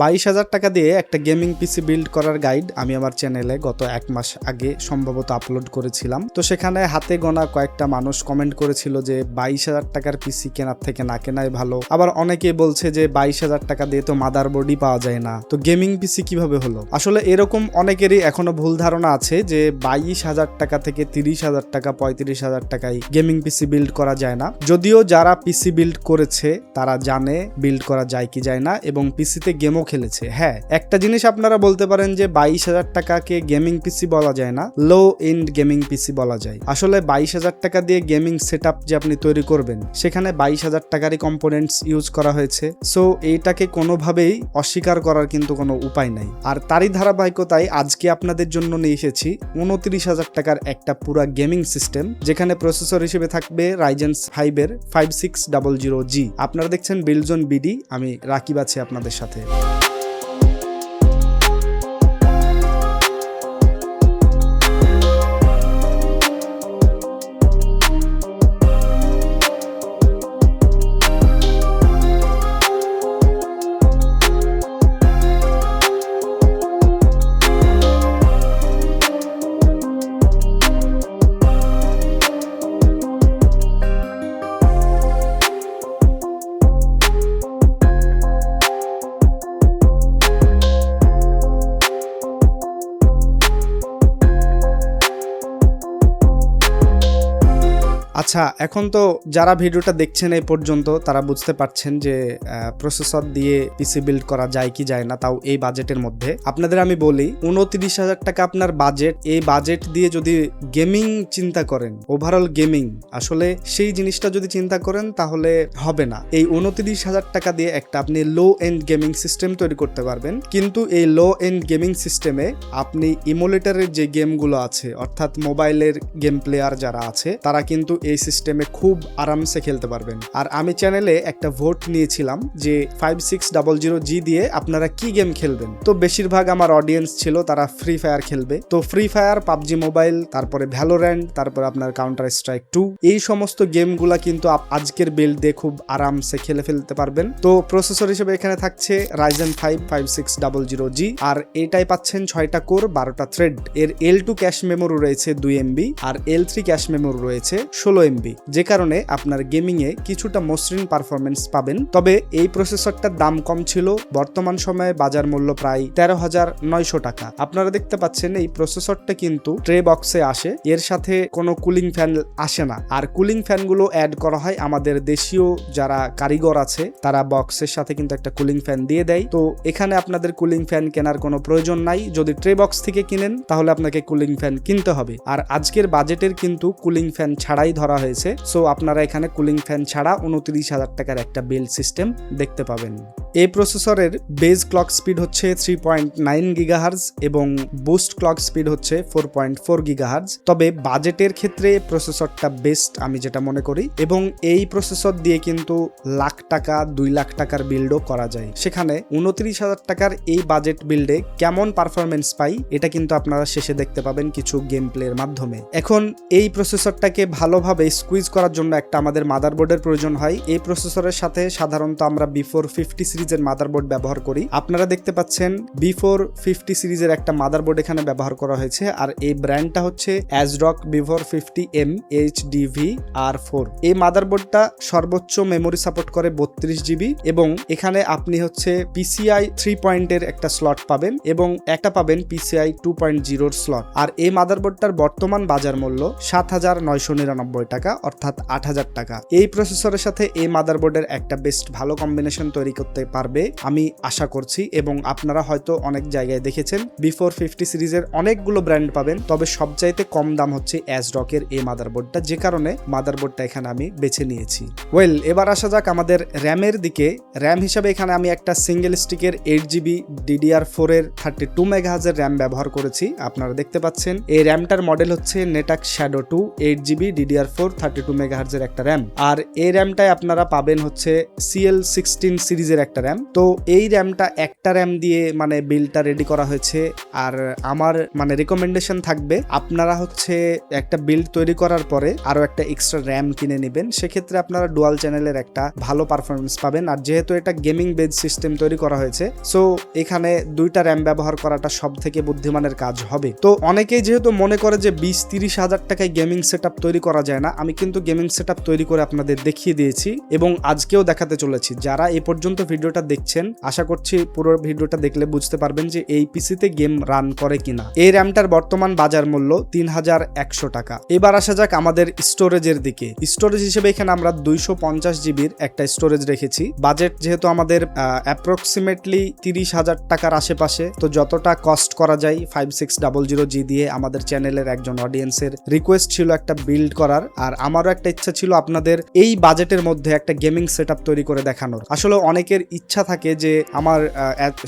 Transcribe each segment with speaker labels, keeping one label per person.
Speaker 1: বাইশ হাজার টাকা দিয়ে একটা গেমিং পিসি বিল্ড করার গাইড আমি আমার চ্যানেলে গত এক মাস আগে সম্ভবত আপলোড করেছিলাম। তো সেখানে হাতে গোনা কয়েকটা মানুষ কমেন্ট করেছিল যে বাইশ হাজার টাকার পিসি কেনার থেকে না কেনাই ভালো। আবার অনেকে বলছে যে বাইশ হাজার টাকা দিয়ে তো মাদার বোর্ডই পাওয়া যায় না। তো গেমিং পিসি কীভাবে হলো? আসলে এরকম অনেকেরই এখনও ভুল ধারণা আছে যে বাইশ হাজার টাকা থেকে তিরিশ হাজার টাকা, পঁয়ত্রিশ হাজার টাকায় গেমিং পিসি বিল্ড করা যায় না। যদিও যারা পিসি বিল্ড করেছে, তারা জানে বিল্ড করা যায় কি যায় না এবং পিসিতে গেমও খেলেছে। হ্যাঁ একটা জিনিস আপনারা বলতে পারেন যে বাইশ হাজার টাকাকে গেমিং পিসি বলা যায় না লো এন্ড গেমিং পিসি বলা যায়। আসলে বাইশ হাজার টাকা দিয়ে গেমিং সেট যে আপনি তৈরি করবেন, সেখানে বাইশ হাজার টাকারই কম্পোনেন্টস ইউজ করা হয়েছে। সো এইটাকে কোনোভাবেই অস্বীকার করার কিন্তু কোনো উপায় নাই। আর তারই ধারাবাহিকতায় আজকে আপনাদের জন্য নিয়ে এসেছি উনত্রিশ হাজার টাকার একটা পুরা গেমিং সিস্টেম যেখানে প্রসেসর হিসেবে থাকবে রাইজেন্স ফাইভের five six double zero G আপনারা দেখছেন বিলজন বিডি আমি রাকিব আছি আপনাদের সাথে। আচ্ছা এখন তো যারা ভিডিওটা দেখছেন এই পর্যন্ত, তারা বুঝতে পারছেন যে প্রসেসর দিয়ে পিসি বিল্ড করা যায় কি যায় না, তাও এই বাজেটের মধ্যে। আপনাদের আমি বলি, উনত্রিশ হাজার টাকা আপনার বাজেট এই বাজেট দিয়ে যদি গেমিং চিন্তা করেন ওভারঅল গেমিং আসলে সেই জিনিসটা যদি চিন্তা করেন, তাহলে হবে না। এই উনত্রিশ হাজার টাকা দিয়ে একটা আপনি লো এন্ড গেমিং সিস্টেম তৈরি করতে পারবেন, কিন্তু এই লো এন্ড গেমিং সিস্টেমে আপনি ইমোলেটারের যে গেমগুলো আছে, অর্থাৎ মোবাইলের গেম প্লেয়ার যারা আছে, তারা কিন্তু এই সিস্টেমে খুব আরামসে খেলতে পারবেন। আর আমি চ্যানেলে একটা ভোট নিয়েছিলাম যে five six double zero G দিয়ে আপনারা কি গেম খেলবেন। তো বেশিরভাগ আমার অডিয়েন্স ছিল তারা ফ্রি ফায়ার খেলবে। তো ফ্রি ফায়ার পাবজি মোবাইল তারপরে ভ্যালোর্যান্ড তারপরে আপনার কাউন্টার স্ট্রাইক টু এই সমস্ত গেমগুলা কিন্তু আজকের বিল্ড দিয়ে খুব আরামসে খেলে ফেলতে পারবেন। তো প্রসেসর হিসেবে এখানে থাকছে Ryzen five five six double zero G আর এটাই পাচ্ছেন ছয়টা কোর বারোটা থ্রেড এর এল টু ক্যাশ মেমোরি রয়েছে দুই এমবি আর এল থ্রি ক্যাশ মেমোরি রয়েছে ষোলো এমবি যে কারণে আপনার গেমিং এ কিছুটা মসৃণ পারফরমেন্স পাবেন। তবে এই প্রসেসরটার দাম কম ছিল, বর্তমান সময়ে বাজার মূল্য প্রায় তেরো হাজার নয়শো টাকা। আপনারা দেখতে পাচ্ছেন এই প্রসেসরটা কিন্তু ট্রে বক্সে আসে। এর সাথে কোনো কুলিং ফ্যান আসে না। আর কুলিং ফ্যানগুলো অ্যাড করা হয় আমাদের দেশীয় যারা কারিগর আছে, তারা বক্সের সাথে কিন্তু একটা কুলিং ফ্যান দিয়ে দেয়। তো এখানে আপনাদের কুলিং ফ্যান কেনার কোনো প্রয়োজন নাই। যদি ট্রে বক্স থেকে কিনেন, তাহলে আপনাকে কুলিং ফ্যান কিনতে হবে। আর আজকের বাজেটের কিন্তু কুলিং ফ্যান ছাড়াই ধরা হয়েছে। সো আপনারা এখানে কুলিং ফ্যান ছাড়া উনত্রিশ হাজার টাকার একটা বিল সিস্টেম দেখতে পাবেন। এই প্রসেসরের বেজ ক্লক স্পিড হচ্ছে থ্রি পয়েন্ট নাইন গিগাহার্জ এবং বুস্ট ক্লক স্পিড হচ্ছে ফোর পয়েন্ট ফোর গিগাহার্জ তবে বাজেটের ক্ষেত্রে প্রসেসরটা বেস্ট আমি যেটা মনে করি এবং এই প্রসেসর দিয়ে কিন্তু লাখ টাকা, দুই লাখ টাকার বিল্ডও করা যায়। সেখানে উনত্রিশ হাজার টাকার এই বাজেট বিল্ডে কেমন পারফরমেন্স পাই এটা কিন্তু আপনারা শেষে দেখতে পাবেন কিছু গেম প্লের মাধ্যমে। এখন এই প্রসেসরটাকে ভালোভাবে স্কুইজ করার জন্য একটা আমাদের মাদারবোর্ডের প্রয়োজন হয়। এই প্রসেসরের সাথে সাধারণত আমরা বিফোর ফিফটি সিরিজের মাদারবোর্ড ব্যবহার করি। আপনারা দেখতে পাচ্ছেন বিফোর ফিফটি সিরিজের একটা মাদারবোর্ড এখানে ব্যবহার করা হয়েছে। আর এই ব্র্যান্ডটা হচ্ছে ASRock B four fifty M H DV R four এই মাদারবোর্ডটা সর্বোচ্চ মেমোরি সাপোর্ট করে বত্রিশ জিবি এবং এখানে আপনি হচ্ছে পিসিআই থ্রি পয়েন্টের একটা স্লট পাবেন এবং একটা পাবেন পিসিআই টু পয়েন্ট জিরোর স্লট আর এই মাদারবোর্ডটার বর্তমান বাজার মূল্য সাত হাজার নয়শো নিরানব্বই টাকা, অর্থাৎ আট হাজার টাকা। এই প্রসেসরের সাথে এই মাদারবোর্ডের একটা বেস্ট ভালো কম্বিনেশন তৈরি করতে পারবে, আমি আশা করছি। এবং আপনারা হয়তো অনেক জায়গায় দেখেছেন, বিফোর ফিফটি সিরিজের অনেকগুলো ব্র্যান্ড পাবেন। তবে সবচাইতে কম দাম হচ্ছে অ্যাজরকের এই মাদারবোর্ডটা, যে কারণে মাদারবোর্ডটা এখানে আমি বেছে নিয়েছি। ওয়েল, এবার আসা যাক আমাদের র্যামের দিকে। র্যাম হিসাবে এখানে আমি একটা সিঙ্গেল স্টিকের এইট জিবি ডিডিআর ফোর এর থার্টি টু মেগাহাজের র্যাম ব্যবহার করেছি। আপনারা দেখতে পাচ্ছেন, এই র্যামটার মডেল হচ্ছে Netac shadow two eight GB DDR four thirty two মেগাহার্জের একটা র্যাম। আর এই র্যামটায় আপনারা পাবেন হচ্ছে সিএল সিক্সটিন সিরিজের একটা একটা র্যাম তো এই র্যামটা একটা র্যাম দিয়ে মানে বিলটা রেডি করা হয়েছে। আর আমার মানে রেকমেন্ডেশন থাকবে, আপনারা হচ্ছে একটা বিল্ড তৈরি করার পরে আরও একটা এক্সট্রা র্যাম কিনে নেবেন। সেক্ষেত্রে আপনারা ডুয়াল চ্যানেলের একটা ভালো পারফরমেন্স পাবেন। আর যেহেতু এটা গেমিং বেজ সিস্টেম তৈরি করা হয়েছে সো এখানে দুইটা র্যাম ব্যবহার করাটা সব থেকে বুদ্ধিমানের কাজ হবে। তো অনেকেই যেহেতু মনে করে যে বিশ তিরিশ হাজার টাকায় গেমিং সেট তৈরি করা যায় না, আমি কিন্তু গেমিং সেট তৈরি করে আপনাদের দেখিয়ে দিয়েছি এবং আজকেও দেখাতে চলেছি। যারা এ পর্যন্ত ভিডিওটা দেখছেন, আশা করছি পুরো ভিডিওটা দেখলে বুঝতে পারবেন যে এই পিসিতে গেম রান করে কিনা। এই র্যামটার বর্তমান বাজার মূল্য তিন হাজার একশো টাকা। এবার আসা যাক আমাদের স্টোরেজের দিকে। স্টোরেজ হিসেবে এখানে আমরা দুইশো পঞ্চাশ জিবির একটা স্টোরেজ রেখেছি। বাজেট যেহেতু আমাদের অ্যাপ্রক্সিমেটলি তিরিশ হাজার টাকার আশেপাশে, তো যতটা কস্ট করা যায় five six double zero G দিয়ে আমাদের চ্যানেলের একজন অডিয়েন্সের রিকোয়েস্ট ছিল একটা বিল্ড করার। আর আমারও একটা ইচ্ছা ছিল আপনাদের এই বাজেটের মধ্যে একটা গেমিং সেট তৈরি করে দেখানোর। আসলে অনেকের ইচ্ছা থাকে যে আমার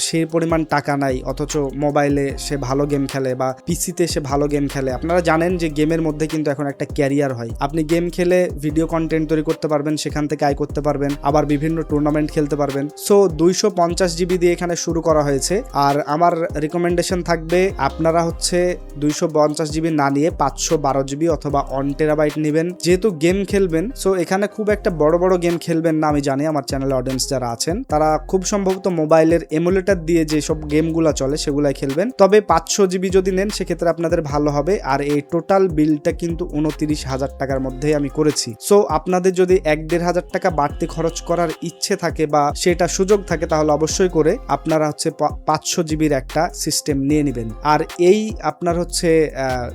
Speaker 1: সেই পরিমাণ টাকা নাই, অথচ মোবাইলে সে ভালো গেম খেলে বা পিসিতে সে ভালো গেম খেলে। আপনারা জানেন যে গেমের মধ্যে কিন্তু এখন একটা ক্যারিয়ার হয়। আপনি গেম খেলে ভিডিও কন্টেন্ট তৈরি করতে পারবেন, সেখান থেকে আয় করতে পারবেন, আবার বিভিন্ন টুর্নামেন্ট খেলতে পারবেন। সো দুইশো পঞ্চাশ জিবি দিয়ে এখানে শুরু করা হয়েছে। আর আমার রিকমেন্ডেশন থাকবে, আপনারা হচ্ছে দুইশো পঞ্চাশ জিবি না নিয়ে পাঁচশো বারো জিবি অথবা অন টেরাবাইট নেবেন। যেহেতু গেম খেলবেন সো এখানে খুব একটা বড় বড় গেম খেলবেন না, আমি জানি আমার চ্যানেলে অডিয়েন্স যারা আছেন তারা খুব সম্ভবত মোবাইলের এমুলেটার দিয়ে যে সব গেমগুলো চলে, সেগুলাই খেলবেন। তবে পাঁচশো জিবি যদি নেন, সেক্ষেত্রে আপনাদের ভালো হবে। আর এই টোটাল বিলটা কিন্তু উনত্রিশ হাজার টাকার মধ্যেই আমি করেছি। সো আপনাদের যদি এক দেড় হাজার টাকা বাড়তি খরচ করার ইচ্ছে থাকে বা সেটা সুযোগ থাকে, তাহলে অবশ্যই করে আপনারা হচ্ছে পাঁচশো জিবির একটা সিস্টেম নিয়ে নেবেন। আর এই আপনার হচ্ছে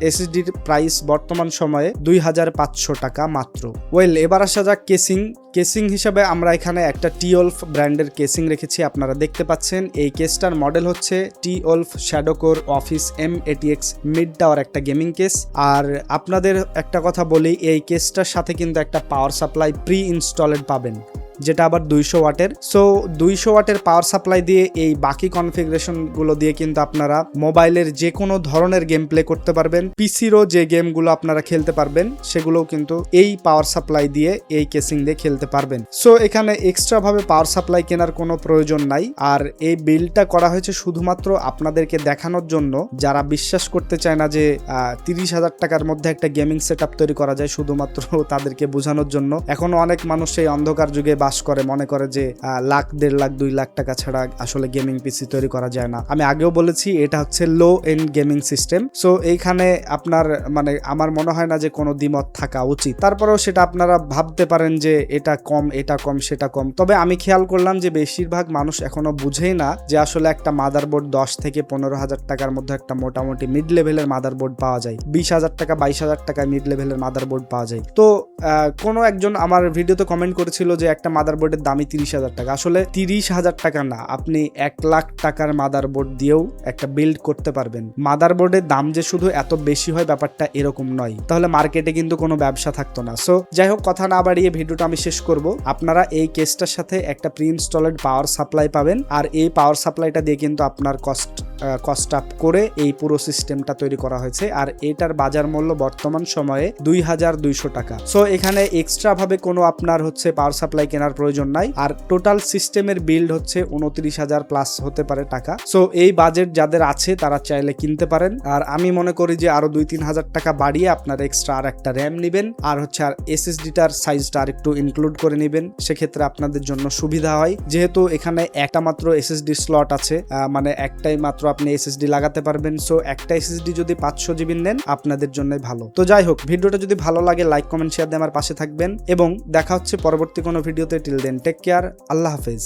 Speaker 1: এসএসডির প্রাইস বর্তমান সময়ে দুই হাজার পাঁচশো টাকা মাত্র। ওয়েল এবার আসা যাক কেসিং কেসিং হিসাবে আমরা এখানে একটা টিওলফ ব্র্যান্ডের কেসিং রেখেছি, আপনারা দেখতে পাচ্ছেন। এই কেসটার মডেল হচ্ছে Twolf Shadowcore office M ATX mid tower একটা গেমিং কেস। আর আপনাদের একটা কথা বলি, এই কেসটার সাথে কিন্তু একটা পাওয়ার সাপ্লাই প্রি ইনস্টলেড পাবেন। যেটা আবার দুইশো ওয়াটের। সো দুইশো ওয়াটের পাওয়ার সাপ্লাই দিয়ে এই বাকি কনফিগারেশনগুলো দিয়ে কিন্তু আপনারা মোবাইলের যে কোনো ধরনের গেম প্লে করতে পারবেন। পিসিরও যে গেমগুলো আপনারা খেলতে পারবেন, সেগুলোও কিন্তু এই পাওয়ার সাপ্লাই দিয়ে এই কেসিং দিয়ে খেলতে পারবেন। সো এখানে এক্সট্রা ভাবে পাওয়ার সাপ্লাই কেনার কোনো প্রয়োজন নাই। আর এই বিলটা করা হয়েছে শুধুমাত্র আপনাদেরকে দেখানোর জন্য। যারা বিশ্বাস করতে চায় না যে তিরিশ হাজার টাকার মধ্যে একটা গেমিং সেট তৈরি করা যায়, শুধুমাত্র তাদেরকে বোঝানোর জন্য। এখনও অনেক মানুষ সেই অন্ধকার যুগে বাস করে, মনে করে যে লাখ, দেড় লাখ, দুই লাখ টাকা ছাড়া আসলে গেমিং পিসি তৈরি করা যায় না। আমি আগেও বলেছি, এটা হচ্ছে low end gaming system so এইখানে আপনার মানে আমার মনে হয় না যে কোনো দ্বিমত থাকা উচিত। তারপরেও সেটা আপনারা ভাবতে পারেন যে, এটা কম এটা কম, সেটা কম। তবে আমি খেয়াল করলাম যে, বেশিরভাগ মানুষ এখনও বুঝেই না যে, আসলে একটা মাদারবোর্ড দশ থেকে পনেরো হাজার টাকার মধ্যে একটা মোটামুটি মিড লেভেলের মাদারবোর্ড পাওয়া যায়। বিশ হাজার টাকা, বাইশ হাজার টাকা মিড লেভেলের মাদারবোর্ড পাওয়া যায়। তো কোনো একজন আমার ভিডিওতে কমেন্ট করেছিল যে একটা মাদারবোর্ডের দামই তিরিশ হাজার টাকা। আসলে তিরিশ হাজার টাকা না, আপনি এক লাখ টাকার মাদারবোর্ড দিয়েও একটা বিল্ড করতে পারবেন। মাদারবোর্ডের দাম যে শুধু এত বেশি হয় ব্যাপারটা এরকম নয়। তাহলে মার্কেটে কিন্তু কোনো ব্যবসা থাকতো না। সো যাই হোক, কথা না বাড়িয়ে ভিডিওটা আমি শেষ করব। আপনারা এই কেসটার সাথে একটা প্রি ইনস্টলেড পাওয়ার সাপ্লাই পাবেন। আর এই পাওয়ার সাপ্লাইটা দিয়ে কিন্তু আপনার কস্ট কস্ট আপ করে এই পুরো সিস্টেমটা তৈরি করা হয়েছে। আর এটার বাজার মূল্য বর্তমান সময়ে দুই হাজার দুইশো টাকা। সো এখানে এক্সট্রা ভাবে কোনো আপনার হচ্ছে পাওয়ার সাপ্লাই কেনার প্রয়োজন নাই। আর টোটাল সিস্টেমের বিল্ড হচ্ছে উনত্রিশ হাজার প্লাস হতে পারে টাকা। সো এই বাজেট যাদের আছে, তারা চাইলে কিনতে পারেন। আর আমি মনে করি যে আরও দুই তিন হাজার টাকা বাড়িয়ে আপনার এক্সট্রা আর একটা র্যাম নেবেন। আর হচ্ছে আর এসএসডিটার সাইজটা আর একটু ইনক্লুড করে নেবেন। সেক্ষেত্রে আপনাদের জন্য সুবিধা হয়। যেহেতু এখানে একটা মাত্র এসএসডি স্লট আছে মানে একটাই মাত্র আপনি এসএসডি লাগাতে পারবেন। সো একটা এসএসডি যদি পাঁচশো জিবি নেন, আপনাদের জন্যই ভালো। তো যাই হোক, ভিডিওটা যদি ভালো লাগে লাইক কমেন্ট শেয়ার দিয়ে আমার পাশে থাকবেন এবং দেখা হচ্ছে পরবর্তী কোনো ভিডিওতে। টিল দেন টেক কেয়ার আল্লাহ হাফেজ।